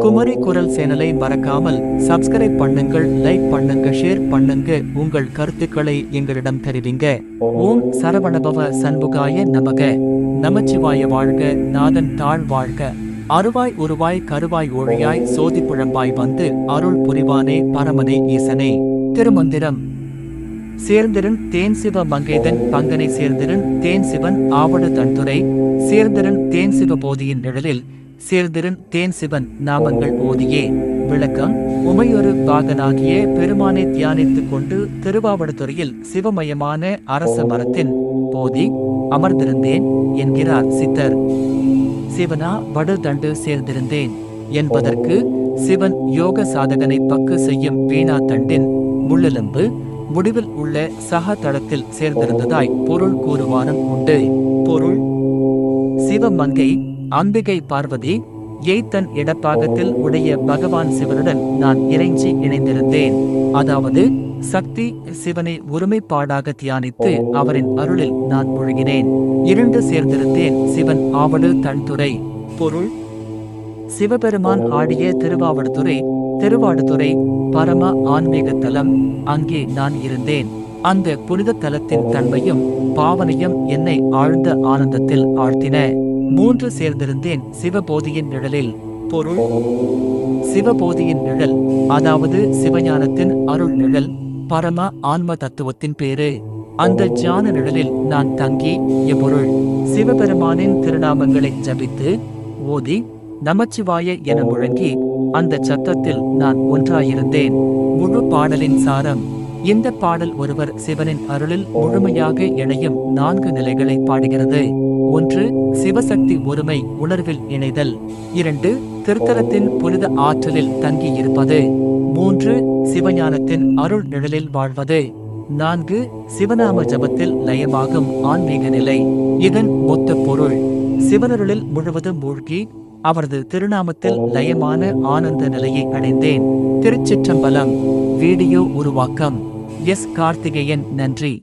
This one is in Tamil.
குமரி குரல் சேனலை மறக்காமல் சப்ஸ்கிரைப் பண்ணுங்கள் லைக் பண்ணுங்க ஷேர் பண்ணுங்க. உங்கள் கருத்துக்களை எங்களிடம் தெரிவிங்க. ஓம் சரவணபவ சண்முகாய நமக. நமச்சிவாய வாழ்க நாதன் தாழ் வாழ்க. அருவாய் உருவாய் கருவாய் ஒழியாய் சோதி புழம்பாய் வந்து அருள் புரிவானே பரமனே ஈசனே. திருமந்திரம். சேர்ந்திரன் தேன் சிவ மங்கேதன் பங்கனை சேர்ந்திரன் தேன் சிவன் ஆவடு தன்துறை. சேர்ந்திரன் தேன் சிவ போதியின் நிழலில் சேர்ந்திருன் தேன் சிவன் நாமங்கள் ஓதியே. விளக்கம் உமையொரு பாகனாகிய பெருமானை தியானித்துக் கொண்டு திருவாவடுதுறையில் சிவமயமான அரச மரத்தின் போதி அமர்ந்திருந்தேன் என்கிறார் சித்தர். சிவனா வடுதண்டு சேர்ந்திருந்தேன். என்பதற்கு சிவன் யோக சாதகனை பக்கு செய்யும் வீணா தண்டின் முள்ளெலும்பு முடிவில் உள்ள சக தளத்தில் சேர்ந்திருந்ததாய் பொருள் கூறுவானும் உண்டு. பொருள் சிவமங்கை அம்பிகை பார்வதி ஏத்தன் இடப்பாகத்தில் உடைய பகவான் சிவனுடன் நான் இறைஞ்சி இணைந்திருந்தேன். அதாவது சக்தி சிவனை ஒருமைப்பாடாக தியானித்து அவரின் அருளில் நான் முழுகினேன். இரண்டு சேர்ந்திருந்தேன் சிவன் ஆவடு தன்துறை பொருள் சிவபெருமான் ஆடிய திருவாவடுதுறை திருவாடுதுறை பரம ஆன்மீக தலம். அங்கே நான் இருந்தேன். அந்த புனித தலத்தின் தன்மையும் பாவனையும் என்னை ஆழ்ந்த ஆனந்தத்தில் ஆழ்த்தின. மூன்று சேர்ந்திருந்தேன் சிவபோதியின் நிழலில். பொருள். சிவபோதியின் நிழல் அதாவது சிவஞானத்தின் அருள் நிழல் பரம ஆன்ம தத்துவத்தின் பேரு அந்த ஜான நிழலில் நான் தங்கி எப்பொருள் சிவபெருமானின் திருநாமங்களை ஜபித்து ஓதி நமச்சிவாய என முழங்கி அந்த சத்தத்தில் நான் ஒன்றாயிருந்தேன். முழு பாடலின் சாரம் இந்த பாடல் ஒருவர் சிவனின் அருளில் முழுமையாக இணையும் நான்கு நிலைகளை பாடுகிறது. ஒன்று சிவசக்தி ஒருமை உணர்வில் இணைதல். இரண்டு திருத்தலத்தின் புனித ஆற்றலில் தங்கி இருப்பது மூன்று சிவஞானத்தின் அருள் நிழலில் வாழ்வது. நான்கு சிவநாம ஜபத்தில் லயமாகும் ஆன்மீக நிலை. இதன் மொத்த பொருள் சிவனருளில் முழுவதும் மூழ்கி அவரது திருநாமத்தில் லயமான ஆனந்த நிலையை அடைந்தேன். திருச்சிற்றம்பலம் வீடியோ உருவாக்கம். எஸ் கார்த்திகேயன் நன்றி.